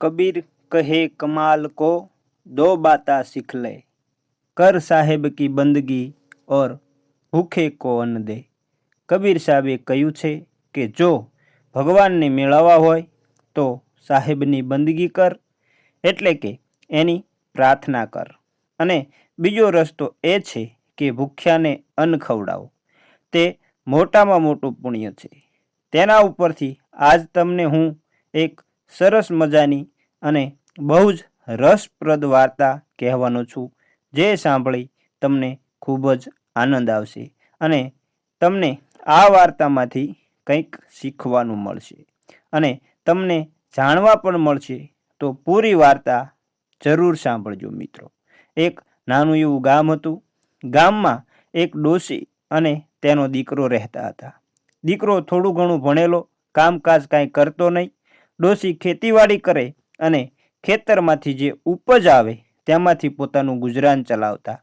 कबीर कहे कमाल को दो बाता सीख ले कर સાહેબ કી બંદગી ઓર ભૂખે કો અન્ન દે કબીર સાહેબે કહ્યું છે કે જો ભગવાનને મેળવવા હોય તો સાહેબની બંદગી કર એટલે કે એની પ્રાર્થના કર અને બીજો રસ્તો એ છે કે ભૂખ્યાને અન્ન ખવડાવો તે મોટામાં મોટું પુણ્ય છે તેના ઉપરથી આજ તમને હું એક સરસ મજાની અને બહુ જ રસપ્રદ વાર્તા કહેવાનો છું, જે સાંભળી તમને ખૂબ જ આનંદ આવશે અને તમને આ વાર્તામાંથી કંઈક શીખવાનું મળશે અને તમને જાણવા પણ મળશે, તો પૂરી વાર્તા જરૂર સાંભળજો મિત્રો. એક નાનું એવું ગામ હતું. ગામમાં એક ડોશી અને તેનો દીકરો રહેતા હતા. દીકરો થોડું ઘણું ભણેલો, કામકાજ કાંઈ કરતો નહીં. ડોશી ખેતીવાડી કરે અને ખેતરમાંથી જે ઉપજ આવે, તેમાંથી પોતાનું ગુજરાન ચલાવતા.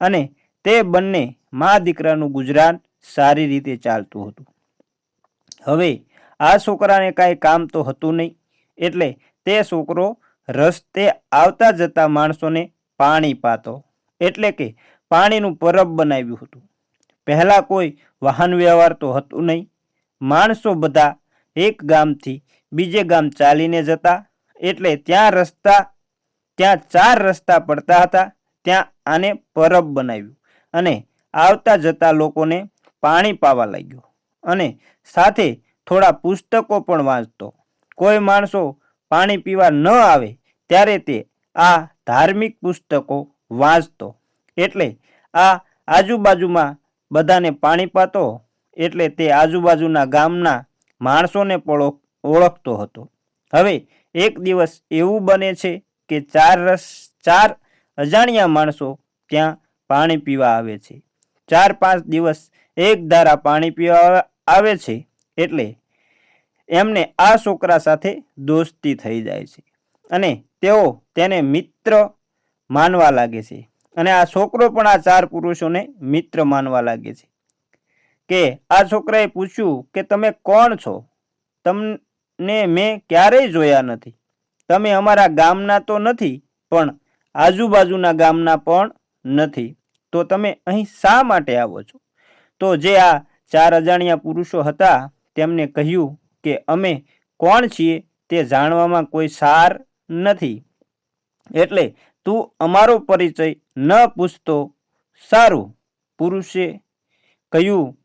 અને તે બંને મા દીકરાનું ગુજરાન સારી રીતે ચાલતું હતું. હવે આ છોકરાને કાંઈ કામ તો હતું નહીં, એટલે તે છોકરો રસ્તે આવતા જતા માણસોને પાણી પાતો. એટલે કે પાણીનું પરબ બનાવ્યું હતું. પહેલાં કોઈ વાહન વ્યવહાર તો હતું નહીં. માણસો બધા એક ગામથી બીજે ગામ ચાલીને જતા એટલે ત્યાં રસ્તા, ત્યાં ચાર રસ્તા પડતા હતા. ત્યાં આને પરબ બનાવ્યું અને આવતા જતા લોકોને પાણી પાવા લાગ્યો અને સાથે થોડા પુસ્તકો પણ વાંચતો. કોઈ માણસો પાણી પીવા ન આવે ત્યારે તે આ ધાર્મિક પુસ્તકો વાંચતો. એટલે આ આજુબાજુમાં બધાને પાણી પાતો એટલે તે આજુબાજુના ગામના માણસોને પણ ઓળખતો હતો. હવે એક દિવસ એવું બને છે કે ચાર રસ, ચાર અજાણ્યા માણસો ત્યાં પાણી પીવા આવે છે. ચાર પાંચ દિવસ એક ધારા પાણી પીવા આવે છે એટલે એમને આ છોકરા સાથે દોસ્તી થઈ જાય છે અને તેઓ તેને મિત્ર માનવા લાગે છે અને આ છોકરો પણ આ ચાર પુરુષોને મિત્ર માનવા લાગે છે. કે આ છોકરાએ પૂછ્યું કે તમે કોણ છો? તમને મેં ક્યારેય જોયા નથી. તમે અમારા ગામના તો નથી, પણ આજુબાજુના ગામના પણ નથી. તો તમે અહીં શા માટે આવો છો? તો જે આ ચાર અજાણ્યા પુરુષો હતા, તેમને કહ્યું કે અમે કોણ છીએ તે જાણવામાં કોઈ સાર નથી. એટલે તું અમારો પરિચય ન પૂછતો સારું. પુરુષે કહ્યું,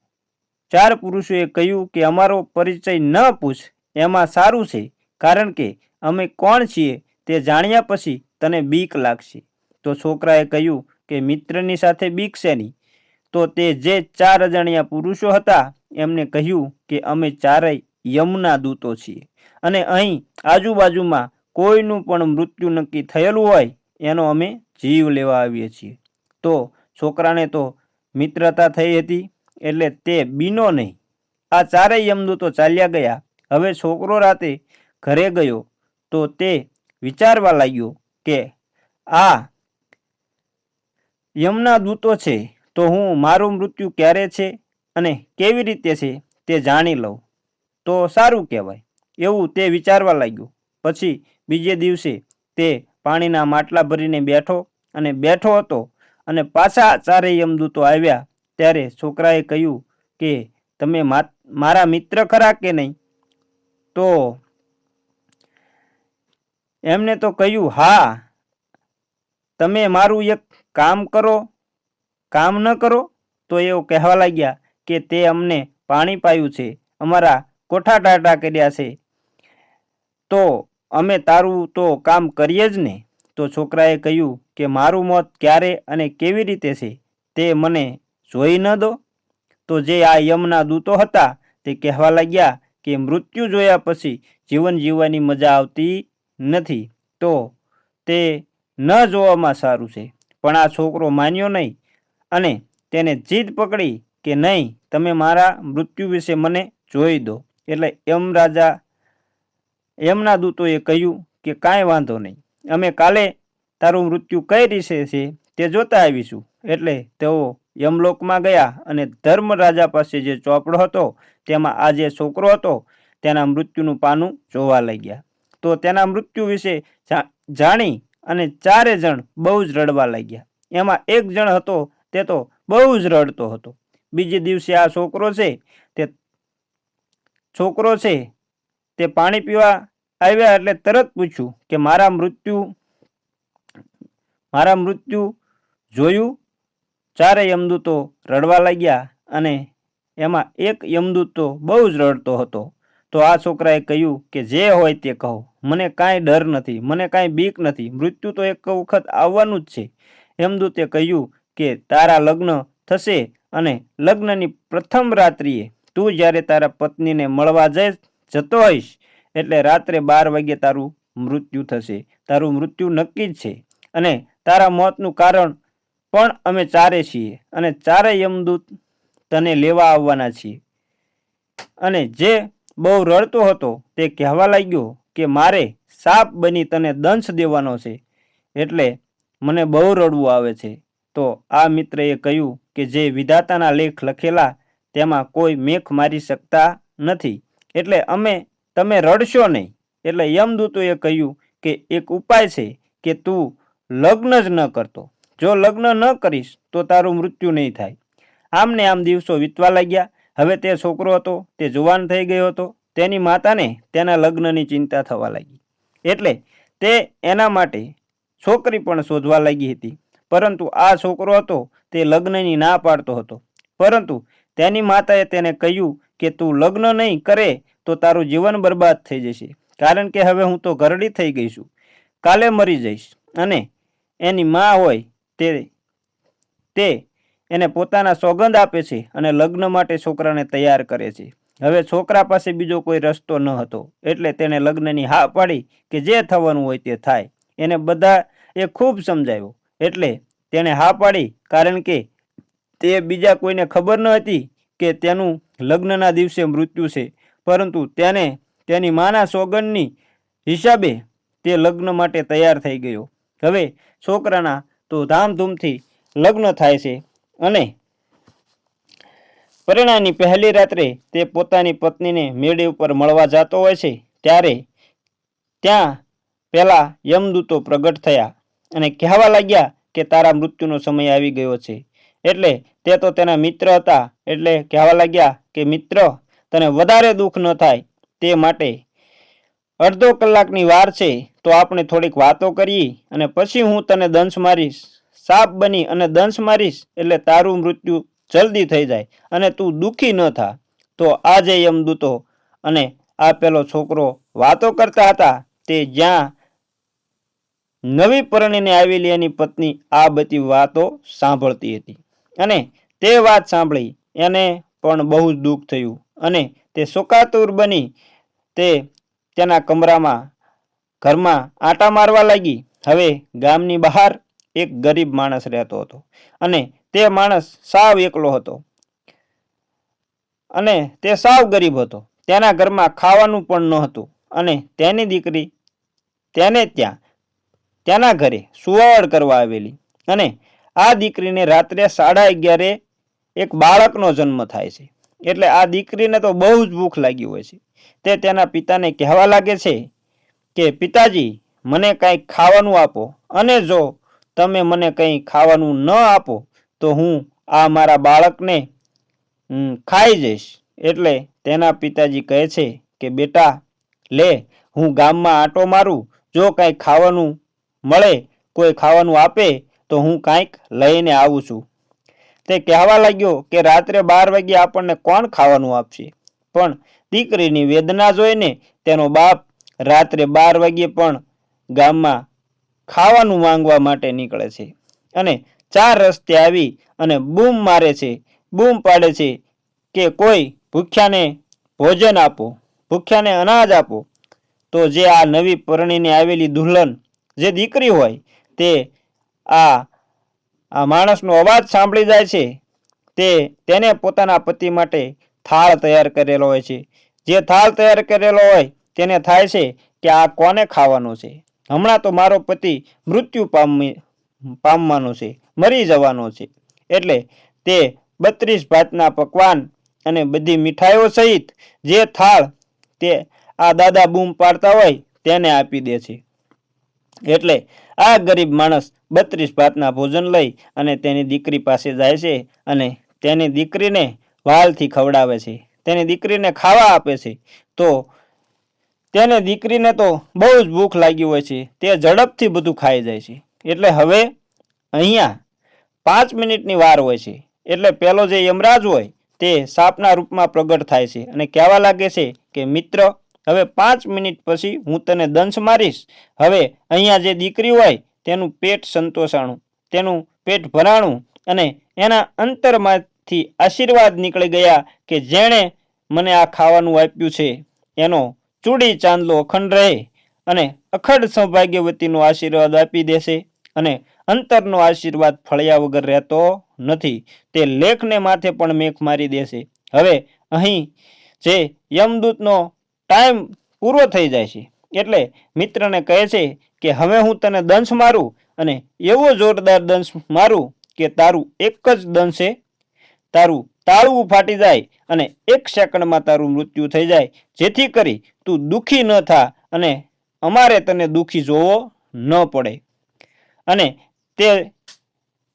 ચાર પુરુષોએ કહ્યું કે અમારો પરિચય ન પૂછ. એમાં સારું છે, કારણ કે અમે કોણ છીએ તે જાણ્યા પછી તને બીક લાગશે. તો છોકરાએ કહ્યું કે મિત્રની સાથે બીક શેની તો તે જે ચાર અજાણ્યા પુરુષો હતા, એમને કહ્યું કે અમે ચારેય યમના દૂતો છીએ. અને અહીં આજુબાજુમાં કોઈનું પણ મૃત્યુ નક્કી થયેલું હોય, એનો અમે જીવ લેવા આવીએ છીએ. તો છોકરાને તો મિત્રતા થઈ હતી, એટલે તે બીનો નહીં. આ ચારેય યમદૂતો ચાલ્યા ગયા હવે છોકરો રાતે ઘરે ગયો તો તે વિચારવા લાગ્યો કે, આ યમના દૂતો છે, તો હું મારું મૃત્યુ ક્યારે છે અને કેવી રીતે છે તે જાણી લઉં. તો સારું કહેવાય. એવું તે વિચારવા લાગ્યું. પછી બીજે દિવસે તે પાણીના માટલા ભરીને બેઠો અને બેઠો હતો અને પાછા ચારેય યમદૂતો આવ્યા. ત્યારે છોકરાએ કહ્યું કે, તમે મારા મિત્ર ખરા કે નહીં? તો એમને તો કહ્યું, હા, તમે મારું એક કામ કરો, કામ ન કરો. તો એઓ કહેવા લાગ્યા કે તે અમને પાણી પાયું છે, અમારા કોઠા ટાટા કર્યા છે. તો અમે તારું તો કામ કરીએ જ ને? તો છોકરાએ કહ્યું કે મારું મોત ક્યારે અને કેવી રીતે છે, તે મને જોઈ ન દો. તો જે આ યમના દૂતો હતા તે કહેવા લાગ્યા કે મૃત્યુ જોયા પછી જીવન જીવવાની મજા આવતી નથી, તો તે ન જોવામાં સારું છે. પણ આ છોકરો માન્યો નહીં અને તેને જીદ પકડી કે નહીં, તમે મારા મૃત્યુ વિશે મને જોઈ દો. એટલે એમ રાજા, એમના દૂતોએ કહ્યું કે કાંઈ વાંધો નહીં. અમે કાલે તારું મૃત્યુ કઈ રીતે છે તે જોતા આવીશું. એટલે તેઓ યમલોકમાં ગયા અને ધર્મરાજા પાસે જે ચોપડો હતો, તેમાં આ જે છોકરો હતો, તેના મૃત્યુનું પાનું જોવા લાગ્યા. તો તેના મૃત્યુ વિશે જાણી અને ચારે જણ બહુ જ રડવા લાગ્યા. એમાં એક જણ હતો, તે તો બહુ જ રડતો હતો. બીજે દિવસે આ છોકરો છે, તે છોકરો છે, તે પાણી પીવા આવ્યા એટલે તરત પૂછ્યું કે મારા મૃત્યુ મારા મૃત્યુ જોયું? ચારે યમદૂતો રડવા લાગ્યા અને એમાં એક યમદૂત તો બહુ જ રડતો હતો. તો આ છોકરાએ કહ્યું કે જે હોય તે કહો. મને કાંઈ ડર નથી, મને કાંઈ બીક નથી, મૃત્યુ તો એક વખત આવવાનું જ છે. યમદૂતે કહ્યું કે તારા લગ્ન થશે અને લગ્નની પ્રથમ રાત્રિએ તું જ્યારે તારા પત્નીને મળવા જઈ જતો હોઈશ, એટલે રાત્રે બાર વાગ્યે તારું મૃત્યુ થશે. તારું મૃત્યુ નક્કી જ છે. અને તારા મોતનું કારણ પણ અમે ચારે છીએ અને ચારે યમદૂત તને લેવા આવવાના છીએ. અને જે બહુ રડતો હતો તે કહેવા લાગ્યો કે, મારે સાપ બની તને દંશ દેવાનો છે, એટલે મને બહુ રડવું આવે છે. તો આ મિત્રએ કહ્યું કે, જે વિધાતાના લેખ લખેલા તેમાં કોઈ મેખ મારી શકતા નથી, એટલે અમે, તમે રડશો નહીં. એટલે યમદૂતોએ કહ્યું કે, એક ઉપાય છે કે તું લગ્ન જ ન કરતો. જો લગ્ન ન કરીશ, તો તારું મૃત્યુ નહીં થાય. આમને આમ દિવસો વીતવા લાગ્યા. હવે તે છોકરો હતો, તે જુવાન થઈ ગયો હતો. તેની માતાને તેના લગ્નની ચિંતા થવા લાગી. એટલે તે એના માટે છોકરી પણ શોધવા લાગી હતી. પરંતુ આ છોકરો હતો, તે લગ્નની ના પાડતો હતો. પરંતુ તેની માતાએ તેને કહ્યું કે તું લગ્ન નહીં કરે, તો તારું જીવન બરબાદ થઈ જશે. કારણ કે હવે હું તો ઘરડી થઈ ગઈ છું. કાલે મરી જઈશ અને એની મા હોય તે તે એને પોતાના સોગંદ આપે છે અને લગ્ન માટે છોકરાને તૈયાર કરે છે. હવે છોકરા પાસે બીજો કોઈ રસ્તો ન હતો, એટલે તેણે લગ્નની હા પાડી કે જે થવાનું હોય તે થાય. એને બધા એ ખૂબ સમજાવ્યો એટલે તેણે હા પાડી કારણ કે તે બીજા કોઈને ખબર ન હતી કે તેનું લગ્નના દિવસે મૃત્યુ છે. પરંતુ તેને તેની માના સોગંદની હિસાબે તે લગ્ન માટે તૈયાર થઈ ગયો. હવે છોકરાના તો ધામધૂમથી લગ્ન થાય છે અને પરિણાની પહેલી રાત્રે તે પોતાની પત્નીને મેળે ઉપર મળવા જતો હોય છે, ત્યારે ત્યાં પહેલાં યમદૂતો પ્રગટ થયા અને કહેવા લાગ્યા કે તારા મૃત્યુનો સમય આવી ગયો છે. એટલે તે તો તેના મિત્ર હતા, એટલે કહેવા લાગ્યા કે મિત્ર, તને વધારે દુઃખ ન થાય તે માટે અડધો કલાકની વાર છે, તો આપણે થોડીક વાતો કરીએ અને પછી હું તને દંશ મારીશ. સાપ બની અને દંશ મારીશ એટલે તારું મૃત્યુ જલ્દી થઈ જાય અને તું દુઃખી ન થા. તો આજે યમદૂતો અને આ પેલો છોકરો વાતો કરતા હતા, તે જ્યાં નવી પરણીને આવેલી એની પત્ની આ બધી વાતો સાંભળતી હતી. અને તે વાત સાંભળી એને પણ બહુ જ દુઃખ થયું અને તે શોકાતુર બની. તે તેના કમરામાં ઘરમાં આટા મારવા લાગી. હવે ગામની બહાર એક ગરીબ માણસ રહેતો હતો અને તે માણસ સાવ એકલો હતો અને તે સાવ ગરીબ હતો. તેના ઘરમાં ખાવાનું પણ ન હતું અને તેની દીકરી તેને ત્યાં, તેના ઘરે સુવાવડ કરવા આવેલી અને આ દીકરીને રાત્રે સાડા અગિયારે એક બાળકનો જન્મ થાય છે. એટલે આ દીકરીને તો બહુ જ ભૂખ લાગી હોય છે. તે તેના પિતાને કહેવા લાગે છે કે, પિતાજી, મને કંઈક ખાવાનું આપો અને જો તમે મને કંઈ ખાવાનું ન આપો, તો હું આ મારા બાળકને ખાઈ જઈશ. એટલે તેના પિતાજી કહે છે કે, બેટા, લે, હું ગામમાં આંટો મારું, જો કાંઈ ખાવાનું મળે, કોઈ ખાવાનું આપે, તો હું કાંઈક લઈને આવું છું. તે કહેવા લાગ્યો કે રાત્રે બાર વાગ્યે આપણને કોણ ખાવાનું આપશે? પણ દીકરીની વેદના જોઈને તેનો બાપ રાત્રે બાર વાગ્યે પણ ગામમાં ખાવાનું માંગવા માટે નીકળે છે અને ચાર રસ્તે આવી અને બૂમ મારે છે, બૂમ પાડે છે કે કોઈ ભૂખ્યાને ભોજન આપો, ભૂખ્યાને અનાજ આપો. તો જે આ નવી પરણીને આવેલી દુલ્હન જે દીકરી હોય તે આ આ માણસનો અવાજ સાંભળી જાય છે, તે તેને પોતાના પતિ માટે થાળ તૈયાર કરેલો હોય છે. જે થાળ તૈયાર કરેલો હોય, તેને થાય છે કે આ કોને ખાવાનો છે? હમણાં તો મારો પતિ મૃત્યુ પામી, પામવાનો છે, મરી જવાનો છે. એટલે તે બત્રીસ ભાતના પકવાન અને બધી મીઠાઈઓ સહિત જે થાળ તે આ દાદા બૂમ પાડતા હોય, તેને આપી દે છે. એટલે આ ગરીબ માણસ બત્રીસ ભાતના ભોજન લઈ અને તેની દીકરી પાસે જાય છે અને તેની દીકરીને વાલથી ખવડાવે છે. તેની દીકરીને ખાવા આપે છે. તો તેને દીકરીને તો બહુ જ ભૂખ લાગી હોય છે. તે ઝડપથી બધું ખાઈ જાય છે. એટલે હવે અહીંયા પાંચ મિનિટની વાર હોય છે. એટલે પેલો જે યમરાજ હોય તે સાપના રૂપમાં પ્રગટ થાય છે. અને કહેવા લાગે છે કે મિત્ર હવે પાંચ મિનિટ પછી હું તને દંશ મારીશ. હવે અહીંયા જે દીકરી હોય તેનું પેટ સંતોષાણું, તેનું પેટ ભરાણું અને એના અંતરમાંથી આશીર્વાદ નીકળી ગયા કે જેણે મને આ ખાવાનું આપ્યું છે. એનો ચૂડી ચાંદલો અખંડ રહે અને અખંડ સૌભાગ્યવતીનો આશીર્વાદ આપી દેશે અને અંતરનો આશીર્વાદ ફળ્યા વગર રહેતો નથી. તે લેખને માથે પણ મેઘ મારી દેશે. હવે અહીં જે યમદૂતનો ટાઈમ પૂરો થઈ જાય છે. એટલે મિત્રને કહે છે કે હવે હું તને દંશ મારું અને એવો જોરદાર દંશ મારું કે તારું એક જ દંશે તારું તાળવું ફાટી જાય અને એક સેકન્ડમાં તારું મૃત્યુ થઈ જાય. જેથી કરી તું દુઃખી ન થા અને અમારે તને દુઃખી જોવો ન પડે. અને તે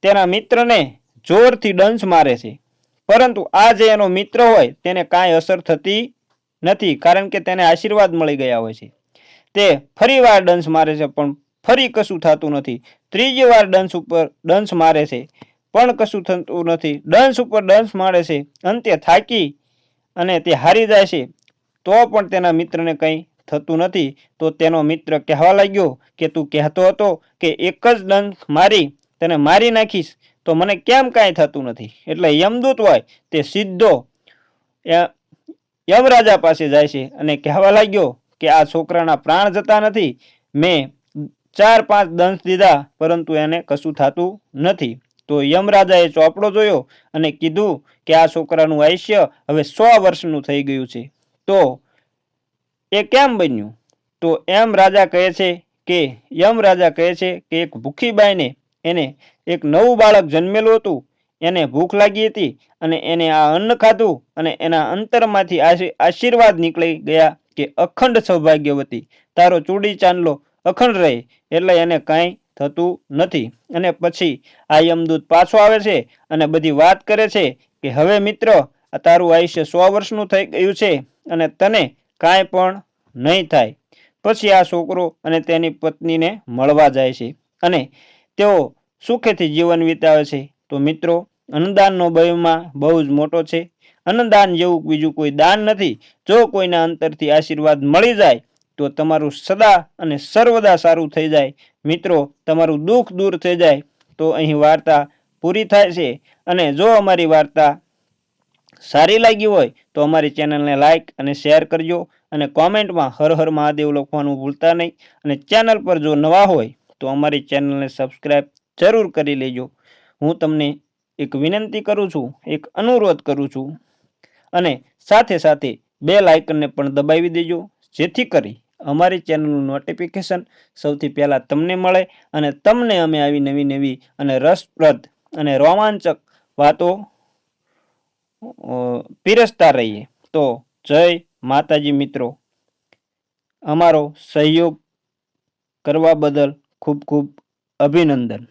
તેના મિત્રને જોરથી દંશ મારે છે. પરંતુ આ જે એનો મિત્ર હોય તેને કાંઈ અસર થતી નથી, કારણ કે તેને આશીર્વાદ મળી ગયા હોય છે. તે ફરી વાર દંશ મારે છે, પણ ફરી કશું થતું નથી. ત્રીજી વાર દંશ ઉપર દંશ મારે છે, પણ કશું થતું નથી. દંશ ઉપર દંશ મારે છે, અંતે થાકી અને તે હારી જાય છે, તો પણ તેના મિત્રને કંઈ થતું નથી. તો તેનો મિત્ર કહેવા લાગ્યો કે તું કહેતો હતો કે એક જ દંશ મારી, તને મારી નાખીશ, તો મને કેમ કાંઈ થતું નથી? એટલે યમદૂત હોય તે સીધો યમરાજા પાસે જાય છે અને કહેવા લાગ્યો કે આ છોકરાના પ્રાણ જતા નથી. મેં ચાર પાંચ દંશ દીધા, પરંતુ એને કશું થતું નથી. તો યમરાજાએ ચોપડો જોયો અને કીધું કે આ છોકરાનું આયુષ્ય હવે સો વર્ષનું થઈ ગયું છે. તો એ કેમ બન્યું? તો એમ રાજા કહે છે કે યમ રાજા કહે છે કે એક ભૂખી બાઈને એને એક નવું બાળક જન્મેલું હતું. એને ભૂખ લાગી હતી અને એને આ અન્ન ખાધું અને એના અંતરમાંથી આશીર્વાદ નીકળી ગયા કે અખંડ સૌભાગ્યવતી, તારો ચૂડી ચાંદલો અખંડ રહે એટલે એને કાંઈ થતું નથી. અને પછી આ યમદૂત પાછો આવે છે અને બધી વાત કરે છે કે હવે મિત્ર તારું આયુષ્ય સો વર્ષનું થઈ ગયું છે અને તને કાંઈ પણ નહીં થાય. પછી આ છોકરો અને તેની પત્નીને મળવા જાય છે અને તેઓ સુખેથી જીવન વિતાવે છે. તો મિત્રો, અન્નદાનનો બયમાં બહુ જ મોટો છે. અન્નદાન જેવું બીજું કોઈ દાન નથી. જો કોઈના અંતરથી આશીર્વાદ મળી જાય, તો તમારું સદા અને સર્વદા સારું થઈ જાય. મિત્રો, તમારું દુઃખ દૂર થઈ જાય, તો અહીં વાર્તા પૂરી થાય છે. અને જો અમારી વાર્તા સારી લાગી હોય, તો અમારી ચેનલને લાઇક અને શેર કરજો અને કોમેન્ટમાં હર હર મહાદેવ લખવાનું ભૂલતા નહીં. અને ચેનલ પર જો નવા હોય, તો અમારી ચેનલને સબસ્ક્રાઈબ જરૂર કરી લેજો. હું તમને એક વિનંતી કરું છું, એક અનુરોધ કરું છું. અને સાથે સાથે બે લાઇકનને પણ દબાવી દેજો, જેથી કરી અમારી ચેનલનું નોટિફિકેશન સૌથી પહેલાં તમને મળે અને તમને અમે આવી નવી નવી અને રસપ્રદ અને રોમાંચક વાતો પીરસતા રહીએ. તો જય માતાજી મિત્રો. અમારો સહયોગ કરવા બદલ ખૂબ ખૂબ અભિનંદન.